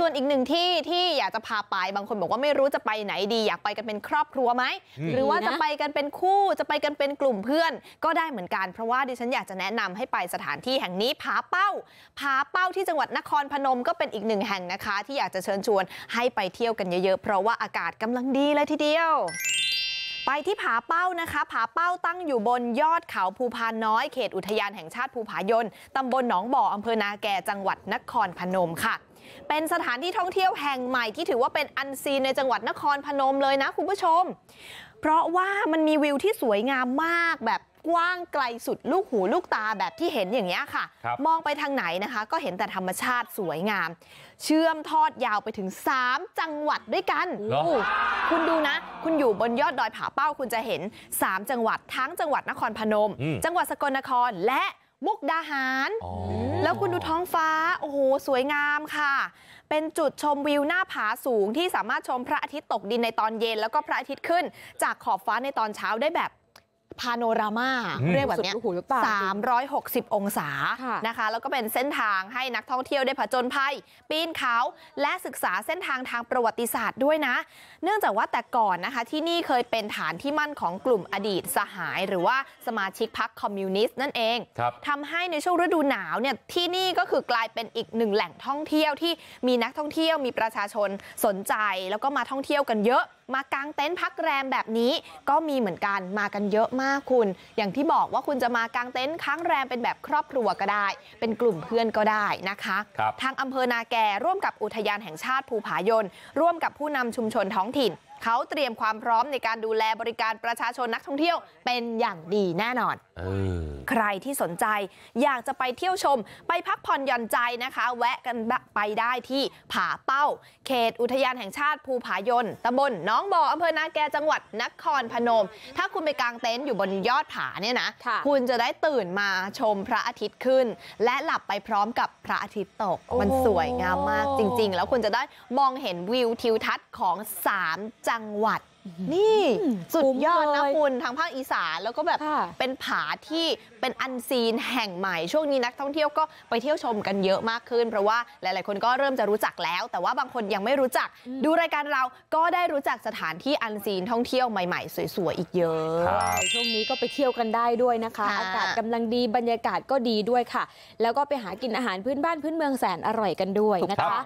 ส่วนอีกหนึ่งที่ที่อยากจะพาไปบางคนบอกว่าไม่รู้จะไปไหนดี อยากไปกันเป็นครอบครัวไหมอืมหรือว่าดีนะจะไปกันเป็นคู่จะไปกันเป็นกลุ่มเพื่อน ก็ได้เหมือนกันเพราะว่าดิฉันอยากจะแนะนำให้ไปสถานที่แห่งนี้ผาเป้าผาเป้าที่จังหวัดนครพนมก็เป็นอีกหนึ่งแห่งนะคะ ที่อยากจะเชิญชวนให้ไปเที่ยวกันเยอะๆเพราะว่าอากาศกำลังดีเลยทีเดียวไปที่ผาเป้านะคะ ผาเป้าตั้งอยู่บนยอดเขาภูพานน้อย เขตอุทยานแห่งชาติภูผายน ตำบลหนองบ่อ อำเภอนาแก จังหวัดนครพนมค่ะ เป็นสถานที่ท่องเที่ยวแห่งใหม่ที่ถือว่าเป็นอันซีนในจังหวัดนครพนมเลยนะคุณผู้ชม เพราะว่ามันมีวิวที่สวยงามมากแบบกว้างไกลสุดลูกหูลูกตาแบบที่เห็นอย่างนี้ยค่ะครับมองไปทางไหนนะคะ ก็เห็นแต่ธรรมชาติสวยงาม เชื่อมทอดยาวไปถึง 3 จังหวัดด้วยกันเหรอคุณดูนะ คุณอยู่บนยอดดอยผาเป้าคุณจะเห็น 3 จังหวัดทั้งจังหวัดนครพนมอืมจังหวัดสกลนครและมุกดาหารอ๋อ แล้วคุณดูท้องฟ้าโอ้โหสวยงามค่ะ เป็นจุดชมวิวหน้าผาสูงที่สามารถชมพระอาทิตย์ตกดินในตอนเย็นแล้วก็พระอาทิตย์ขึ้น จากขอบฟ้าในตอนเช้าได้แบบ พาโนรามาอืมเรียกแบบเนี้ยสุดลูกหูลูกตา360 องศาค่ะนะคะ แล้วก็เป็นเส้นทางให้นักท่องเที่ยวได้ผจญภัย ปีนเขา และศึกษาเส้นทางทางประวัติศาสตร์ด้วยนะ เนื่องจากว่าแต่ก่อนนะคะ ที่นี่เคยเป็นฐานที่มั่นของกลุ่มอดีตสหาย หรือว่าสมาชิกพรรคคอมมิวนิสต์นั่นเองครับทำให้ในช่วงฤดูหนาวเนี่ยที่นี่ก็คือกลายเป็นอีกหนึ่งแหล่งท่องเที่ยวที่มีนักท่องเที่ยวมีประชาชนสนใจ แล้วก็มาท่องเที่ยวกันเยอะมากางเต็นท์พักแรมแบบนี้ก็มีเหมือนกันมากันเยอะมากคุณ อย่างที่บอกว่าคุณจะมากางเต็นท์ค้างแรมเป็นแบบครอบครัวก็ได้ เป็นกลุ่มเพื่อนก็ได้นะคะครับทางอำเภอนาแกร่วมกับอุทยานแห่งชาติภูผายนร่วมกับผู้นำชุมชนท้องถิ่นเขาเตรียมความพร้อมในการดูแลบริการประชาชนนักท่องเที่ยวเป็นอย่างดีแน่นอนเออ ใครที่สนใจอยากจะไปเที่ยวชมไปพักผ่อนหย่อนใจนะคะ แวะกันไปได้ที่ผาเป้า เขตอุทยานแห่งชาติภูผายนตำบลหน้องบ่ออำเภอนาแกจังหวัดนครพนม ถ้าคุณไปกางเต็นท์อยู่บนยอดผาเนี่ยนะค่ะณจะได้ตื่นมาชมพระอาทิตย์ขึ้น และหลับไปพร้อมกับพระอาทิตย์ตกโอ้โหมันสวยงามมากจริง ๆ แล้วคุณจะได้มองเห็นวิวทิวทัศน์ของ 3 จังหวัด นี่สุดยอดนะคุ้มเลยคุณทางภาคอีสานแล้วก็แบบค่ะเป็นผาที่เป็นอันซีนแห่งใหม่ช่วงนี้นักท่องเที่ยวก็ไปเที่ยวชมกันเยอะมากขึ้น เพราะว่าหลาย ๆ คนก็เริ่มจะรู้จักแล้ว แต่ว่าบางคนยังไม่รู้จัก ดูรายการเราก็ได้รู้จักสถานที่อันซีนท่องเที่ยวใหม่ ๆ สวย ๆ อีกเยอะครับช่วงนี้ก็ไปเที่ยวกันได้ด้วยนะคะค่ะอากาศกำลังดีบรรยากาศก็ดีด้วยค่ะ แล้วก็ไปหากินอาหารพื้นบ้านพื้นเมืองแสนอร่อยกันด้วยนะถูกต้คะอง